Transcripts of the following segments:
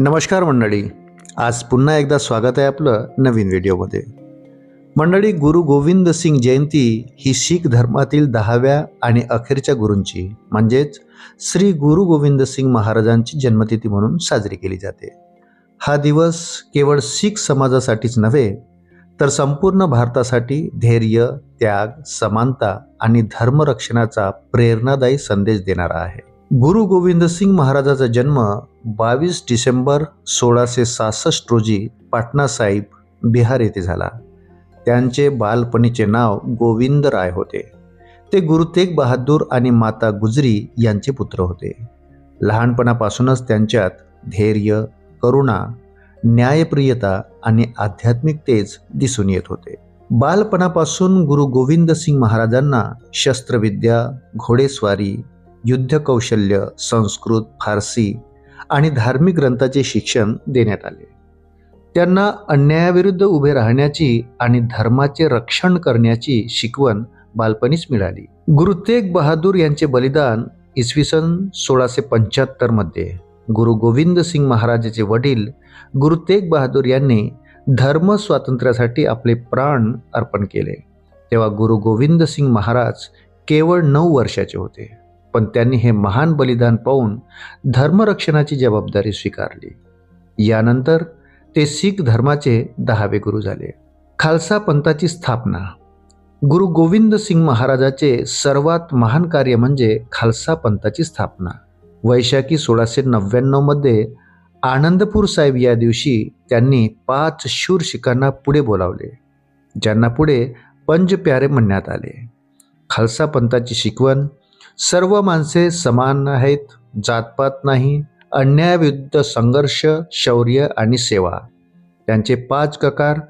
नमस्कार मंडळी. आज पुन्हा एकदा स्वागत आहे आपलं नवीन व्हिडिओमध्ये. मंडळी गुरु गोविंद सिंग जयंती ही शीख धर्मातील दहाव्या आणि अखेरच्या गुरूंची म्हणजेच श्री गुरु गोविंद सिंग महाराजांची जन्मतिथी म्हणून साजरी केली जाते. हा दिवस केवळ शीख समाजासाठीच नव्हे तर संपूर्ण भारतासाठी धैर्य त्याग समानता आणि धर्मरक्षणाचा प्रेरणादायी संदेश देणारा आहे. गुरु गोविंद सिंग महाराजाचा जन्म बावीस डिसेंबर सोळाशे सहासष्ट रोजी पाटणा साहिब बिहार येथे झाला. त्यांचे बालपणीचे नाव गोविंद राय होते. ते गुरु तेग बहादूर आणि माता गुजरी यांचे पुत्र होते. लहानपणापासूनच त्यांच्यात धैर्य करुणा न्यायप्रियता आणि आध्यात्मिकतेच दिसून येत होते. बालपणापासून गुरु गोविंद सिंग महाराजांना शस्त्रविद्या घोडेस्वारी युद्धकौशल्य संस्कृत फारसी आणि धार्मिक ग्रंथाचे शिक्षण देण्यात आले. त्यांना अन्यायाविरुद्ध उभे राहण्याची आणि धर्माचे रक्षण करण्याची शिकवण बालपणीच मिळाली. गुरु तेग बहादूर यांचे बलिदान इसवी सन सोळाशे पंच्याहत्तरमध्ये गुरु गोविंद सिंग महाराजाचे वडील गुरु तेग बहादूर यांनी धर्म स्वातंत्र्यासाठी आपले प्राण अर्पण केले. तेव्हा गुरु गोविंद सिंग महाराज केवळ नऊ वर्षाचे होते. पण त्यांनी हे महान बलिदान पाहून धर्मरक्षणाची जबाबदारी स्वीकारली. यानंतर ते शीख धर्माचे दहावे गुरु झाले. खालसा पंथाची स्थापना. गुरु गोविंद सिंग महाराजाचे सर्वात महान कार्य म्हणजे खालसा पंथाची स्थापना. वैशाखी सोळाशे नव्याण्णवमध्ये आनंदपूर साहेब या दिवशी त्यांनी पाच शूर शिखांना पुढे बोलावले ज्यांना पुढे पंज प्यारे म्हणण्यात आले. खालसा पंथाची शिकवण सर्व माणसे समान आहेत जातपात नाही अन्यायाविरुद्ध संघर्ष शौर्य आणि सेवा. त्यांचे पाच ककार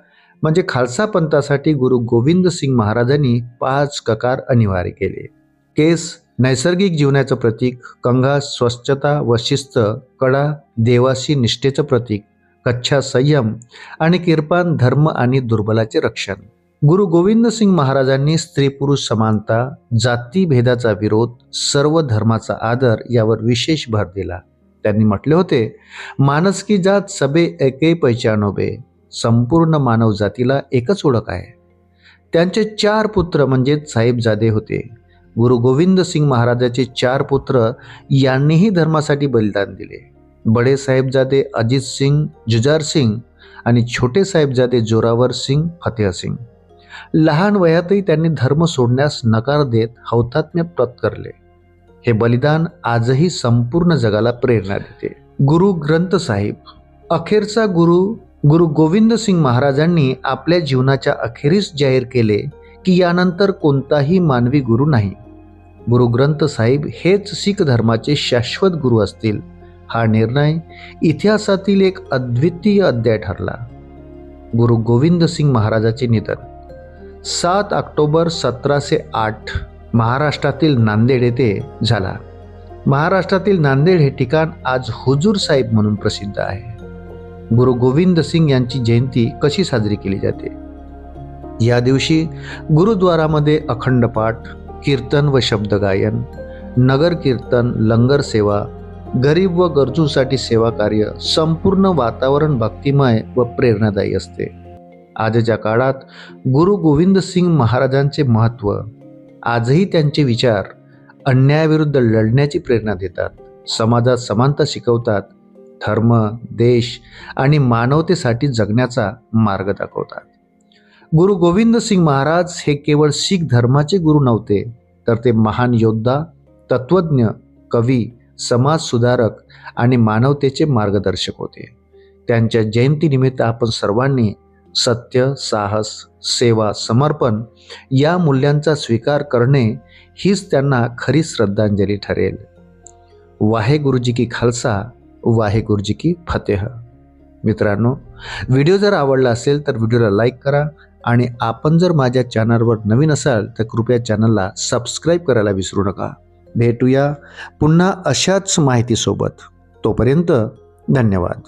म्हणजे खालसा पंथासाठी गुरु गोविंद सिंग महाराजांनी पाच ककार अनिवार्य केले. केस नैसर्गिक जीवनाचं प्रतीक कंघा स्वच्छता व शिस्त कडा देवाशी निष्ठेचं प्रतीक कच्छा संयम आणि किरपान धर्म आणि दुर्बलाचे रक्षण. गुरु गोविंद सिंग महाराजांनी स्त्री पुरुष समानता जाती भेदाचा विरोध सर्व धर्माचा आदर यावर विशेष भर दिला. त्यांनी म्हटले होते मानस की जात सबे एके पैचानोबे संपूर्ण मानव जातीला एकच ओळख आहे. त्यांचे चार पुत्र म्हणजे साहेबजादे होते. गुरु गोविंद सिंग महाराजाचे चार पुत्र यांनीही धर्मासाठी बलिदान दिले. बडे साहेबजादे अजित सिंग जुजार सिंग आणि छोटे साहेबजादे जोरावर सिंग फतेह सिंग. लहान वयातही त्यांनी धर्म सोडण्यास नकार देत हौतात्म्य पत्करले हे बलिदान आजही संपूर्ण जगाला प्रेरणा देते. गुरु ग्रंथ साहिब अखेरचा गुरु गुरु गोविंद सिंग महाराजांनी आपल्या जीवनाच्या अखेरीस जाहीर केले की यानंतर कोणताही मानवी गुरु नाही. गुरु ग्रंथ साहिब हेच शीख धर्माचे शाश्वत गुरु असतील हा निर्णय इतिहासातील एक अद्वितीय अध्याय ठरला. गुरु गोविंद सिंग महाराजाचे निधन सात ऑक्टोबर सतराशे आठ महाराष्ट्रातील नांदेड येथे झाला. महाराष्ट्रातील नांदेड हे ठिकाण आज हुजूर साहेब म्हणून प्रसिद्ध आहे. गुरु गोविंद सिंग यांची जयंती कशी साजरी केली जाते? या दिवशी गुरुद्वारामध्ये अखंड पाठ कीर्तन व शब्दगायन नगर कीर्तन लंगर सेवा गरीब व गरजूसाठी सेवा कार्य संपूर्ण वातावरण भक्तिमय व प्रेरणादायी असते. आजच्या काळात गुरु गोविंद सिंग महाराजांचे महत्त्व आजही त्यांचे विचार अन्यायाविरुद्ध लढण्याची प्रेरणा देतात. समाजात समानता शिकवतात धर्म देश आणि मानवतेसाठी जगण्याचा मार्ग दाखवतात. गुरु गोविंद सिंग महाराज हे केवळ शीख धर्माचे गुरु नव्हते तर ते महान योद्धा तत्वज्ञ कवी समाज सुधारक आणि मानवतेचे मार्गदर्शक होते. त्यांच्या जयंतीनिमित्त आपण सर्वांनी सत्य साहस सेवा समर्पण या मूल्यांचा स्वीकार करणे हीच त्यांना खरी श्रद्धांजली ठरेल. वाहेगुरुजी की खालसा वाहेगुरुजी की फतेह. मित्रांनो व्हिडिओ जर आवडला असेल तर व्हिडिओला लाईक करा आणि आपण जर माझ्या चॅनलवर नवीन असाल तर कृपया चॅनलला सबस्क्राईब करायला विसरू नका. भेटूया पुन्हा अशाच माहितीसोबत. तोपर्यंत धन्यवाद.